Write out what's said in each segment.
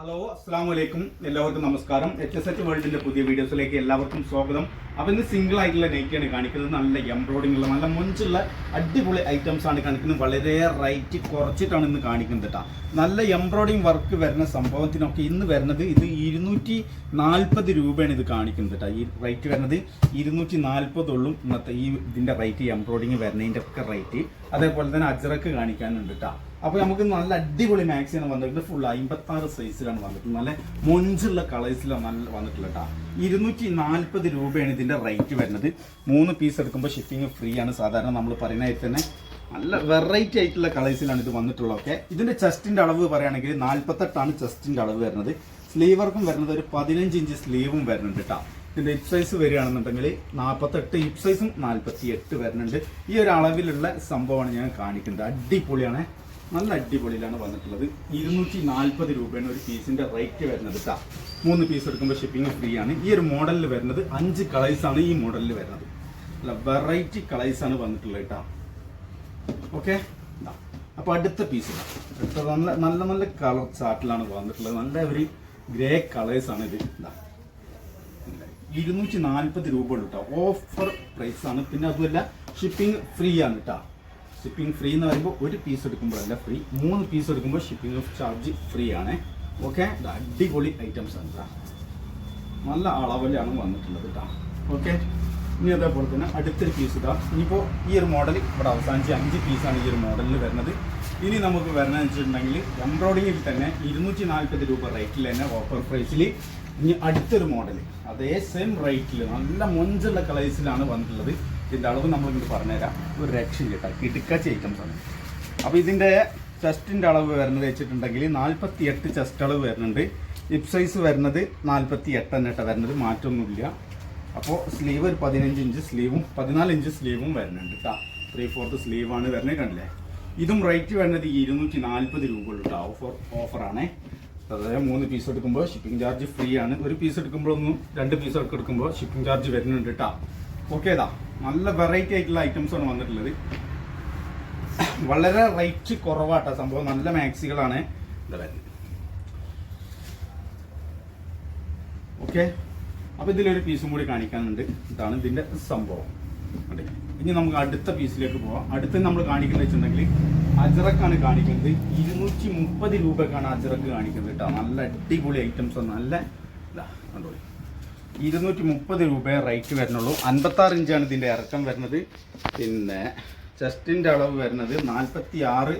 Hello അസ്സാം വലൈക്കും എല്ലാവർക്കും നമസ്കാരം. എച്ച് എസ് എച്ച് വേൾഡിന്റെ പുതിയ വീഡിയോസിലേക്ക് എല്ലാവർക്കും സ്വാഗതം. അപ്പോൾ ഇന്ന് സിംഗിൾ ആയിട്ടുള്ള നെയ്ക്കാണ് കാണിക്കുന്നത്. നല്ല എംബ്രോയിഡിംഗ് ഉള്ള നല്ല മുഞ്ചുള്ള അടിപൊളി ഐറ്റംസ് ആണ് കാണിക്കുന്നത്. വളരെ റൈറ്റ് കുറച്ചിട്ടാണ് ഇന്ന് കാണിക്കുന്നത് കേട്ടോ നല്ല എംബ്രോയിഡിംഗ് വർക്ക് വരുന്ന സംഭവത്തിനൊക്കെ ഇന്ന് വരുന്നത് ഇത് ഇരുന്നൂറ്റി നാൽപ്പത് രൂപയാണ് ഇത് കാണിക്കുന്നത് കേട്ടോ ഈ റേറ്റ് വരുന്നത് ഇരുന്നൂറ്റി നാൽപ്പതുള്ളൂ ഇന്നത്തെ ഈ ഇതിന്റെ റേറ്റ് എംബ്രോയിഡിങ് വരുന്നതിന്റെ ഒക്കെ റേറ്റ് അതേപോലെ തന്നെ അജറക്ക് കാണിക്കാനുണ്ട് കേട്ടോ അപ്പോൾ നമുക്ക് നല്ല അടിപൊളി മാക്സിയാണ് വന്നിട്ടുള്ളത് ഫുൾ അമ്പത്തി ആറ് സൈസിലാണ് വന്നിട്ടുള്ളത് നല്ല മൊഞ്ചുള്ള കളേഴ്സിലാണ് നല്ല വന്നിട്ടുള്ളത് കേട്ടോ ഇരുന്നൂറ്റി നാൽപ്പത് രൂപയാണ് ഇതിന്റെ റേറ്റ് വരുന്നത്. മൂന്ന് പീസ് എടുക്കുമ്പോൾ ഷിപ്പിംഗ് ഫ്രീ ആണ്. സാധാരണ നമ്മൾ പറയുന്നതായിട്ട് തന്നെ. നല്ല വെറൈറ്റി ആയിട്ടുള്ള കളേഴ്സിലാണ് ഇത് വന്നിട്ടുള്ളത്. ഓക്കെ ഇതിന്റെ ചെസ്റ്റിന്റെ അളവ് പറയുകയാണെങ്കിൽ നാൽപ്പത്തെട്ടാണ് ചെസ്റ്റിന്റെ അളവ് വരുന്നത്. സ്ലീവ് വർക്കും വരുന്നത് ഒരു പതിനഞ്ച് ഇഞ്ച് സ്ലീവും വരുന്നുണ്ട് കേട്ടോ ഇതിന്റെ ഹിപ് സൈസ് വരികയാണെന്നുണ്ടെങ്കിൽ നാൽപ്പത്തെട്ട് ഹിപ് സൈസും നാൽപ്പത്തി എട്ട് വരുന്നുണ്ട്. ഈ ഒരു അളവിലുള്ള സംഭവമാണ് ഞാൻ കാണിക്കുന്നത്. അടിപൊളിയാണ്. നല്ല അടിപൊളിയിലാണ് വന്നിട്ടുള്ളത്. ഇരുന്നൂറ്റി നാൽപ്പത് രൂപയാണ് ഒരു പീസിന്റെ റേറ്റ് വരുന്നത് മൂന്ന് പീസ് എടുക്കുമ്പോൾ ഷിപ്പിംഗ് ഫ്രീ ആണ്. ഈ ഒരു മോഡലിൽ വരുന്നത് അഞ്ച് കളേഴ്സ് ആണ് ഈ മോഡലിൽ വരുന്നത്. അല്ല വെറൈറ്റി കളേഴ്സ് ആണ് വന്നിട്ടുള്ളത് കേട്ടോ ഓക്കെ അപ്പോൾ അടുത്ത പീസ് അടുത്ത നല്ല നല്ല നല്ല കളർ ചാർട്ടിലാണ് വന്നിട്ടുള്ളത്. നല്ല ഒരു ഗ്രേ കളേഴ്സ് ആണ് ഇത്. ഇരുന്നൂറ്റി നാൽപ്പത് രൂപ ഉള്ളൂ കേട്ടോ ഓഫർ പ്രൈസ് ആണ്. പിന്നെ അതുമല്ല ഷിപ്പിംഗ് ഫ്രീ ആണ് കേട്ടോ ഷിപ്പിംഗ് ഫ്രീ എന്ന് പറയുമ്പോൾ ഒരു പീസ് എടുക്കുമ്പോഴല്ല ഫ്രീ മൂന്ന് പീസ് എടുക്കുമ്പോൾ ഷിപ്പിംഗ് ചാർജ് ഫ്രീ ആണ്. ഓക്കെ അടിപൊളി ഐറ്റംസ് ആണ് നല്ല അളവിലാണ് വന്നിട്ടുള്ളത് കേട്ടോ ഓക്കെ ഇനി അതേപോലെ തന്നെ അടുത്തൊരു പീസ് ഇതാ ഇനിയിപ്പോൾ ഈ ഒരു മോഡൽ ഇവിടെ അവസാനിച്ച് അഞ്ച് പീസാണ് ഈ ഒരു മോഡലിൽ വരുന്നത്. ഇനി നമുക്ക് വരണമെന്ന് വെച്ചിട്ടുണ്ടെങ്കിൽ എംബ്രോയിഡിങ്ങിൽ തന്നെ ഇരുന്നൂറ്റി നാൽപ്പത് രൂപ റേറ്റിൽ തന്നെ ഓഫർ പ്രൈസിൽ ഇനി അടുത്തൊരു മോഡൽ അതേ സെയിം റേറ്റിൽ നല്ല മൊഞ്ചുള്ള കളേഴ്സിലാണ് വന്നിട്ടുള്ളത്. ഇതിന്റെ അളവ് നമ്മളിങ്ങോട്ട് പറഞ്ഞുതരാം. ഒരു രക്ഷയും കേട്ടോ. കിടുക്കാച്ച ഐറ്റംസ് ആണ്. അപ്പോൾ ഇതിന്റെ ചെസ്റ്റിന്റെ അളവ് വരുന്നത് വെച്ചിട്ടുണ്ടെങ്കിൽ നാൽപ്പത്തി എട്ട് ചെസ്റ്റ് അളവ് വരുന്നുണ്ട്. ഹിപ് സൈസ് വരുന്നത് നാൽപ്പത്തി എട്ട് വരുന്നത് മാറ്റമൊന്നുമില്ല. അപ്പോൾ സ്ലീവ് ഒരു പതിനഞ്ച് ഇഞ്ച് സ്ലീവും പതിനാല് ഇഞ്ച് സ്ലീവും വരുന്നുണ്ട് കേട്ടോ. ത്രീ ഫോർത്ത് സ്ലീവാണ് വരുന്നത് കണ്ടില്ലേ? ഇതും റേറ്റ് വരുന്നത് ഇരുന്നൂറ്റി നാൽപ്പത് രൂപ ഉള്ളൂ ഓഫർ ഓഫറാണേ അതായത് മൂന്ന് പീസ് എടുക്കുമ്പോൾ ഷിപ്പിംഗ് ചാർജ് ഫ്രീ ആണ്. ഒരു പീസ് എടുക്കുമ്പോഴൊന്നും രണ്ട് പീസ് എടുക്കുമ്പോൾ ഷിപ്പിംഗ് ചാർജ് വരുന്നുണ്ട് കേട്ടോ. ഓക്കേതാ നല്ല വെറൈറ്റി ആയിട്ടുള്ള ഐറ്റംസ് ആണ് വന്നിട്ടുള്ളത്. വളരെ റേറ്റ് കുറവാട്ടോ സംഭവം. നല്ല മാക്സികളാണ് ഓക്കെ അപ്പോൾ ഇതിലൊരു പീസും കൂടി കാണിക്കാനുണ്ട്. ഇതാണ് ഇതിന്റെ സംഭവം. ഇനി നമുക്ക് അടുത്ത പീസിലേക്ക് പോവാം. അടുത്ത് നമ്മൾ കാണിക്കുന്നത് വെച്ചിട്ടുണ്ടെങ്കിൽ അജറക്കാണ് കാണിക്കുന്നത്. ഇരുന്നൂറ്റി മുപ്പത് രൂപക്കാണ് അജറക്ക് കാണിക്കുന്നത് കേട്ടോ. നല്ല അടിപൊളി ഐറ്റംസ് നല്ല ഇതാ കണ്ടോളി ഇരുന്നൂറ്റി മുപ്പത് രൂപയെ റേറ്റ് വരുന്നുള്ളൂ. അൻപത്താറ് ഇഞ്ചാണ് ഇതിന്റെ ഇറക്കം വരുന്നത്. പിന്നെ ചെസ്റ്റിന്റെ അളവ് വരുന്നത് നാൽപ്പത്തി ആറ്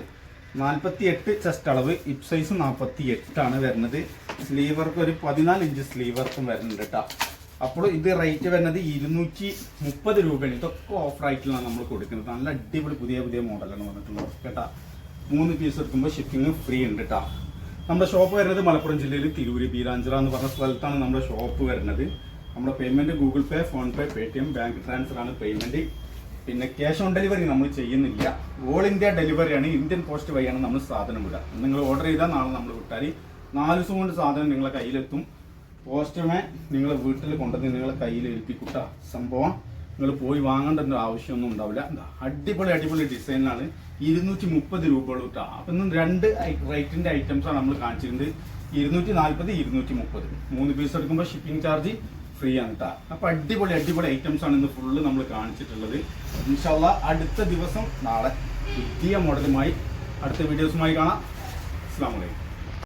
നാൽപ്പത്തി എട്ട് ചെസ്റ്റ് അളവ് ഇപ് സൈസ് നാൽപ്പത്തി എട്ടാണ് വരുന്നത്. സ്ലീവർക്ക് ഒരു പതിനാല് ഇഞ്ച് സ്ലീവർക്കും വരുന്നുണ്ട് കേട്ടോ അപ്പോൾ ഇത് റേറ്റ് വരുന്നത് ഇരുന്നൂറ്റി മുപ്പത് രൂപയാണ്. ഇതൊക്കെ ഓഫർ ആയിട്ടാണ് നമ്മൾ കൊടുക്കുന്നത്. നല്ല അടിപൊളി പുതിയ പുതിയ മോഡലാണ് വന്നിട്ടുള്ളത്. കേട്ടോ? മൂന്ന് പീസ് എടുക്കുമ്പോൾ ഷിപ്പിംഗ് ഫ്രീ ഉണ്ട് കേട്ടോ നമ്മുടെ ഷോപ്പ് വരുന്നത് മലപ്പുറം ജില്ലയിൽ തിരൂര് ബീരാഞ്ചിറ എന്ന് പറഞ്ഞ സ്ഥലത്താണ് നമ്മുടെ ഷോപ്പ് വരുന്നത്. നമ്മുടെ payment Google Pay PhonePe Paytm bank transfer ആണ് പേയ്മെന്റ് പിന്നെ ക്യാഷ് ഓൺ ഡെലിവറി നമ്മൾ ചെയ്യുന്നില്ല. ഓൾ ഇന്ത്യ ഡെലിവറിയാണ് ഇന്ത്യൻ പോസ്റ്റ് വഴിയാണ് നമ്മൾ സാധനം വിടുക. നിങ്ങൾ ഓർഡർ ചെയ്താൽ നാളെ നമ്മൾ വിട്ടാൽ നാല് ദിവസം കൊണ്ട് സാധനം നിങ്ങളെ കയ്യിലെത്തും. പോസ്റ്റ്മാൻ നിങ്ങളെ വീട്ടിൽ കൊണ്ടുവന്ന് നിങ്ങളെ കയ്യിൽ ഏൽപ്പിക്കുട്ട സംഭവം നിങ്ങൾ പോയി വാങ്ങേണ്ട ആവശ്യമൊന്നും ഉണ്ടാവില്ല. അടിപൊളി അടിപൊളി ഡിസൈനാണ്. ഇരുന്നൂറ്റി മുപ്പത് രൂപയുള്ളൂ കേട്ടോ അപ്പം ഇന്ന് രണ്ട് റേറ്റിന്റെ ഐറ്റംസ് ആണ് നമ്മൾ കാണിച്ചിരുന്നത് ഇരുന്നൂറ്റി നാൽപ്പത് ഇരുന്നൂറ്റി മുപ്പത് മൂന്ന് പീസ് എടുക്കുമ്പോൾ ഷിപ്പിംഗ് ചാർജ് ഫ്രീ ആണ് കേട്ടോ അപ്പൊ അടിപൊളി അടിപൊളി ഐറ്റംസ് ആണ് ഇന്ന് ഫുള്ള് നമ്മൾ കാണിച്ചിട്ടുള്ളത്. ഇൻഷാല്ല അടുത്ത ദിവസം നാളെ പുതിയ മോഡലുമായി അടുത്ത വീഡിയോസുമായി കാണാം. അസ്സാം വലൈക്കും